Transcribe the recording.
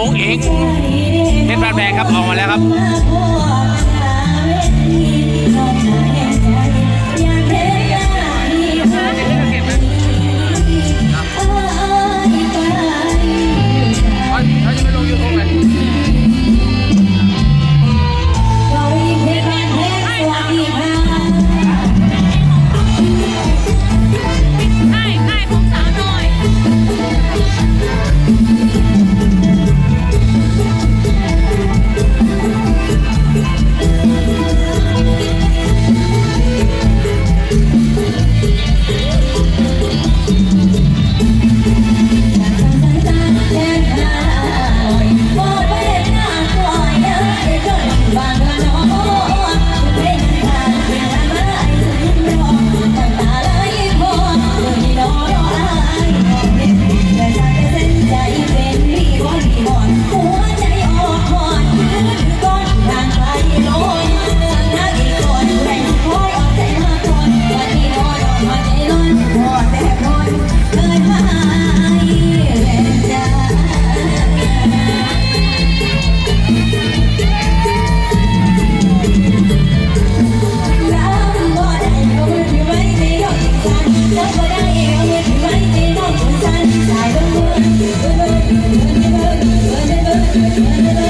องค์เองเพชรบ้านแพงครับออกมาแล้วครับ Thank you.